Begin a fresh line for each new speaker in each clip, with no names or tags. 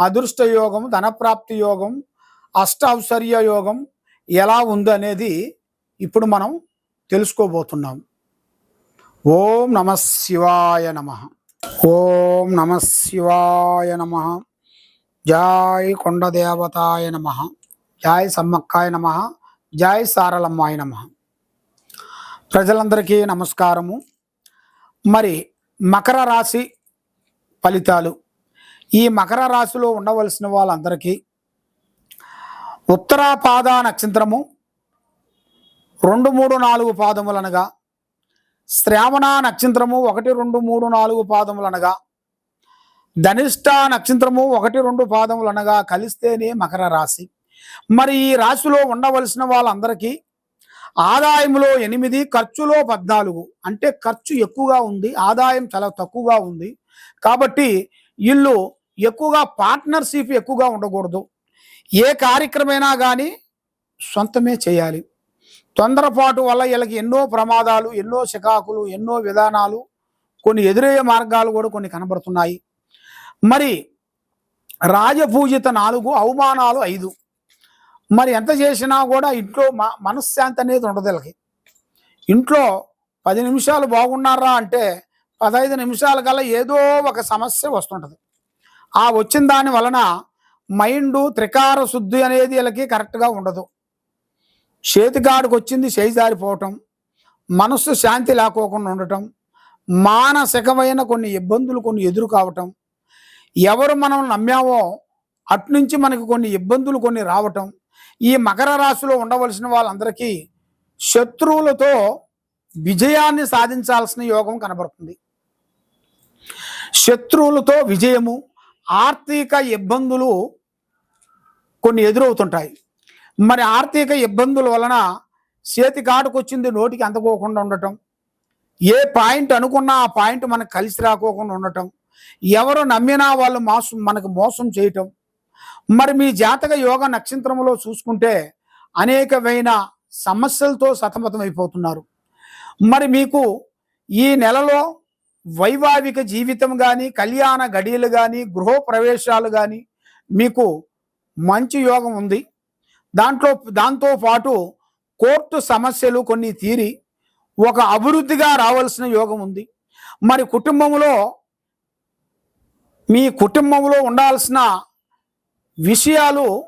అదృష్ట యోగం ధనప్రాప్తి యోగం అష్టౌశ్వర్య యోగం ఎలా ఉంది అనేది ఇప్పుడు మనం తెలుసుకోబోతున్నాం. ఓం నమ శివాయ నమ. ఓం నమ శివాయ నమ. జాయ్ కొండ దేవతాయ నమ. జాయ్ సమ్మక్కాయ నమ. జాయ్ సారలమ్మాయ నమ. ప్రజలందరికీ నమస్కారము. మరి మకర రాశి ఫలితాలు ఈ మకర రాశిలో ఉండవలసిన వాళ్ళందరికీ ఉత్తరాపాద నక్షత్రము రెండు మూడు నాలుగు పాదములనగా శ్రావణ నక్షత్రము ఒకటి రెండు మూడు నాలుగు పాదములనగా ధనిష్ట నక్షత్రము ఒకటి రెండు పాదములనగా కలిస్తేనే మకర రాశి. మరి ఈ రాశిలో ఉండవలసిన వాళ్ళందరికీ ఆదాయంలో ఎనిమిది ఖర్చులో పద్నాలుగు. అంటే ఖర్చు ఎక్కువగా ఉంది ఆదాయం చాలా తక్కువగా ఉంది. కాబట్టి వీళ్ళు ఎక్కువగా పార్ట్నర్షిప్ ఎక్కువగా ఉండకూడదు. ఏ కార్యక్రమైనా కానీ సొంతమే చేయాలి. తొందరపాటు వల్ల వీళ్ళకి ఎన్నో ప్రమాదాలు ఎన్నో చికాకులు ఎన్నో విధానాలు కొన్ని ఎదురయ్యే మార్గాలు కూడా కొన్ని కనబడుతున్నాయి. మరి రాజపూజిత నాలుగు అవమానాలు ఐదు. మరి ఎంత చేసినా కూడా ఇంట్లో మనశ్శాంతి అనేది ఉండదు వీళ్ళకి. ఇంట్లో పది నిమిషాలు బాగున్నారా అంటే పదహైదు నిమిషాల కల్లా ఏదో ఒక సమస్య వస్తుంటుంది. ఆ వచ్చిన దాని వలన మైండ్ త్రికార శుద్ధి అనేది వీళ్ళకి కరెక్ట్గా ఉండదు. చేతికాడికి వచ్చింది చేయిజారిపోవటం మనస్సు శాంతి లేకోకుండా ఉండటం మానసికమైన కొన్ని ఇబ్బందులు కొన్ని ఎదురు కావటం ఎవరు మనం నమ్మామో అట్నుంచి మనకి కొన్ని ఇబ్బందులు కొన్ని రావటం ఈ మకర రాశిలో ఉండవలసిన వాళ్ళందరికీ శత్రువులతో విజయాన్ని సాధించాల్సిన యోగం కనబడుతుంది. శత్రువులతో విజయము ఆర్థిక ఇబ్బందులు కొన్ని ఎదురవుతుంటాయి. మరి ఆర్థిక ఇబ్బందుల వలన చేతి కాటుకొచ్చింది నోటికి అందుకోకుండా ఉండటం ఏ పాయింట్ అనుకున్నా ఆ పాయింట్ మనకు కలిసి రాకోకుండా ఉండటం ఎవరు నమ్మినా వాళ్ళు మోసం మనకు మోసం చేయటం. మరి మీ జాతక యోగ నక్షత్రంలో చూసుకుంటే అనేకమైన సమస్యలతో సతమతం అయిపోతున్నారు మరి మీకు ఈ నెలలో వైవాహిక జీవితం కానీ కళ్యాణ గడియలు కానీ గృహ ప్రవేశాలు కానీ మీకు మంచి యోగం ఉంది. దాంట్లో దాంతో పాటు కోర్టు సమస్యలు కొన్ని తీరి ఒక అభివృద్ధిగా రావాల్సిన యోగం ఉంది. మరి కుటుంబంలో మీ కుటుంబంలో ఉండాల్సిన విషయాలు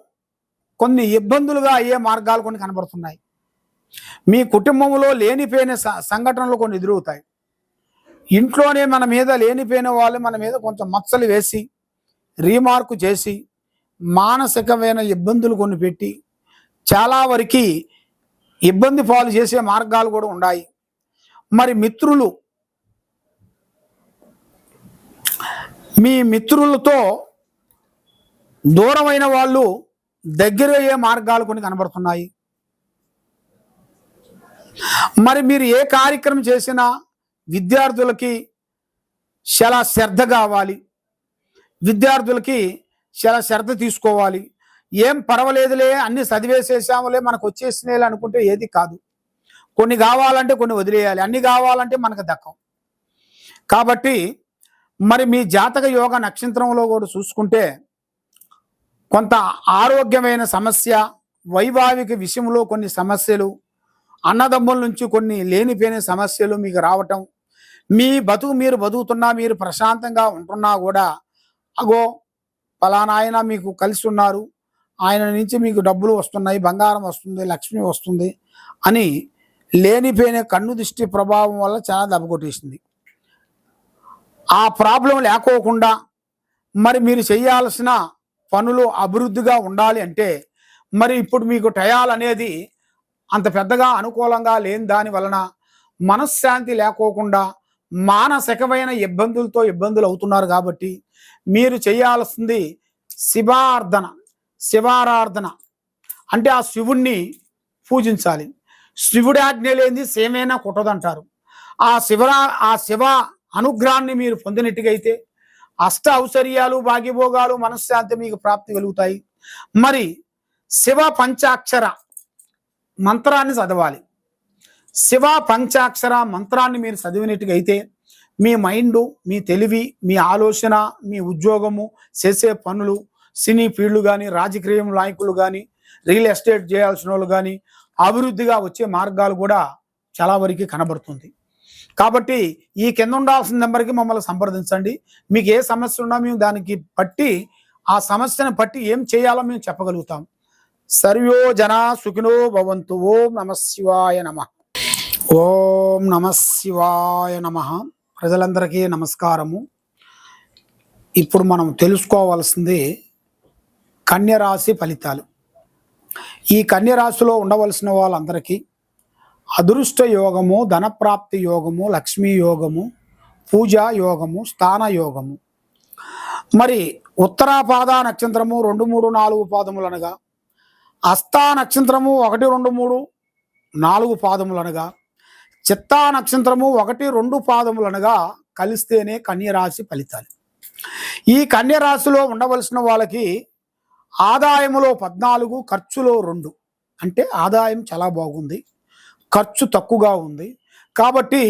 కొన్ని ఇబ్బందులుగా అయ్యే మార్గాలు కొన్ని కనబడుతున్నాయి. మీ కుటుంబంలో లేనిపోయిన సంఘటనలు కొన్ని ఎదురవుతాయి. ఇంట్లోనే మన మీద లేనిపోయిన వాళ్ళు మన మీద కొంచెం మచ్చలు వేసి రీమార్కు చేసి మానసికమైన ఇబ్బందులు కొన్ని పెట్టి చాలా వరకు ఇబ్బంది పాలు చేసే మార్గాలు కూడా ఉన్నాయి మరి మిత్రులు మీ మిత్రులతో దూరమైన వాళ్ళు దగ్గర అయ్యే మార్గాలు కొన్ని కనబడుతున్నాయి. మరి మీరు ఏ కార్యక్రమం చేసినా విద్యార్థులకి చాలా శ్రద్ధ కావాలి. విద్యార్థులకి చాలా శ్రద్ధ తీసుకోవాలి. ఏం పర్వాలేదులే అన్ని చదివేసేసాములే మనకు వచ్చేసినాయి అనుకుంటే ఏది కాదు. కొన్ని కావాలంటే కొన్ని వదిలేయాలి అన్ని కావాలంటే మనకు దక్కం. కాబట్టి మరి మీ జాతక యోగ నక్షత్రంలో కూడా చూసుకుంటే కొంత ఆరోగ్యమైన సమస్య వైవాహిక విషయంలో కొన్ని సమస్యలు అన్నదమ్ముల నుంచి కొన్ని లేనిపోయిన సమస్యలు మీకు రావటం మీ బతుకు మీరు బతుకుతున్నా మీరు ప్రశాంతంగా ఉంటున్నా కూడా అగో పలానా ఆయన మీకు కలిసి ఉన్నారు. ఆయన నుంచి మీకు డబ్బులు వస్తున్నాయి బంగారం వస్తుంది లక్ష్మి వస్తుంది అని లేనిపోయిన కన్ను దృష్టి ప్రభావం వల్ల చాలా దెబ్బ కొట్టేసింది. ఆ ప్రాబ్లం లేకోకుండా మరి మీరు చేయాల్సిన పనులు అభివృద్ధిగా ఉండాలి అంటే మరి ఇప్పుడు మీకు టయాల్ అనేది అంత పెద్దగా అనుకూలంగా లేని దాని వలన మనశ్శాంతి లేకోకుండా మానసికమైన ఇబ్బందులతో ఇబ్బందులు అవుతున్నారు కాబట్టి మీరు చేయాల్సింది శివార్ధన శివారాధన. అంటే ఆ శివుణ్ణి పూజించాలి. శివుడి ఆజ్ఞ లేనిది సేమైనా కుట్టదంటారు. ఆ శివరా ఆ శివ అనుగ్రహాన్ని మీరు పొందినట్టుగా అయితే అష్ట ఔశ్వర్యాలు భాగ్యభోగాలు మనశ్శాంతి మీకు ప్రాప్తి కలుగుతాయి. మరి శివ పంచాక్షర మంత్రాన్ని చదవాలి. శివ పంచాక్షర మంత్రాన్ని మీరు చదివినట్టుగా అయితే మీ మైండ్ మీ తెలివి మీ ఆలోచన మీ ఉద్యోగము చేసే పనులు సినీ ఫీల్డ్ కానీ రాజకీయ నాయకులు కానీ రియల్ ఎస్టేట్ చేయాల్సిన వాళ్ళు కానీ అభివృద్ధిగా వచ్చే మార్గాలు కూడా చాలా వరకు కనబడుతుంది. కాబట్టి ఈ కింద ఉండాల్సిన నెంబర్కి మమ్మల్ని సంప్రదించండి. మీకు ఏ సమస్య ఉన్నా మేము దానికి పట్టి ఆ సమస్యను పట్టి ఏం చేయాలో మేము చెప్పగలుగుతాం. సర్వో జనా సుఖినో భవంతు. ఓం నమ శివాయ నమ. ఓం నమ శివాయ నమ. ప్రజలందరికీ నమస్కారము. ఇప్పుడు మనం తెలుసుకోవాల్సింది కన్యరాశి ఫలితాలు. ఈ కన్యరాశిలో ఉండవలసిన వాళ్ళందరికీ అదృష్ట యోగము ధనప్రాప్తి యోగము లక్ష్మీ యోగము పూజా యోగము స్థాన యోగము. మరి ఉత్తరాపాద నక్షత్రము రెండు మూడు నాలుగు పాదములు అనగా అస్థా నక్షత్రము ఒకటి రెండు మూడు నాలుగు పాదములు అనగా చిత్తా నక్షత్రము ఒకటి రెండు పాదములనగా కలిస్తేనే కన్యరాశి ఫలితాలు. ఈ కన్యరాశిలో ఉండవలసిన వాళ్ళకి ఆదాయములో పద్నాలుగు ఖర్చులో రెండు. అంటే ఆదాయం చాలా బాగుంది ఖర్చు తక్కువగా ఉంది. కాబట్టి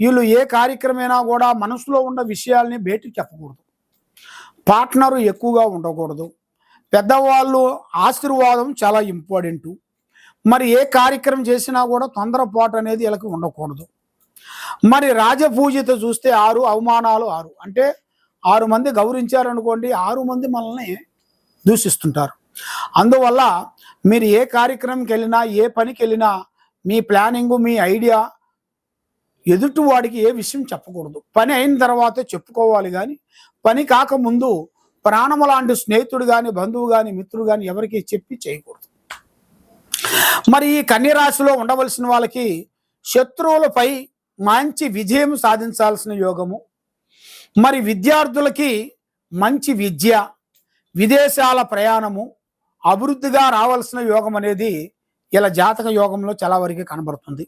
వీళ్ళు ఏ కార్యక్రమైనా కూడా మనసులో ఉన్న విషయాల్ని బయటికి చెప్పకూడదు. పార్ట్నరు ఎక్కువగా ఉండకూడదు. పెద్దవాళ్ళు ఆశీర్వాదం చాలా ఇంపార్టెంటు. మరి ఏ కార్యక్రమం చేసినా కూడా తొందరపాటు అనేది వీళ్ళకి ఉండకూడదు. మరి రాజపూజిత చూస్తే ఆరు అవమానాలు ఆరు. అంటే ఆరు మంది గౌరవించారనుకోండి ఆరు మంది మనల్ని దూషిస్తుంటారు. అందువల్ల మీరు ఏ కార్యక్రమంకి వెళ్ళినా ఏ పనికి వెళ్ళినా మీ ప్లానింగ్ మీ ఐడియా ఎదుటి వాడికి ఏ విషయం చెప్పకూడదు. పని అయిన తర్వాతే చెప్పుకోవాలి కానీ పని కాకముందు ప్రాణము లాంటి స్నేహితుడు కానీ బంధువు కానీ మిత్రుడు కానీ ఎవరికి చెప్పి చేయకూడదు. మరి ఈ కన్యరాశిలో ఉండవలసిన వాళ్ళకి శత్రువులపై మంచి విజయం సాధించాల్సిన యోగము. మరి విద్యార్థులకి మంచి విద్య విదేశాల ప్రయాణము అభివృద్ధిగా రావాల్సిన యోగం అనేది ఇలా జాతక యోగంలో చాలా వరకు కనబడుతుంది.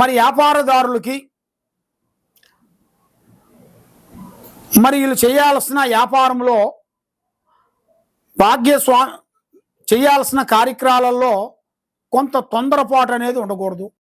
మరి వ్యాపారదారులకి మరి వీళ్ళు చేయాల్సిన వ్యాపారంలో భాగ్యస్వా చేయాల్సిన కార్యక్రమాలలో కొంత తొందరపాటు అనేది ఉండకూడదు.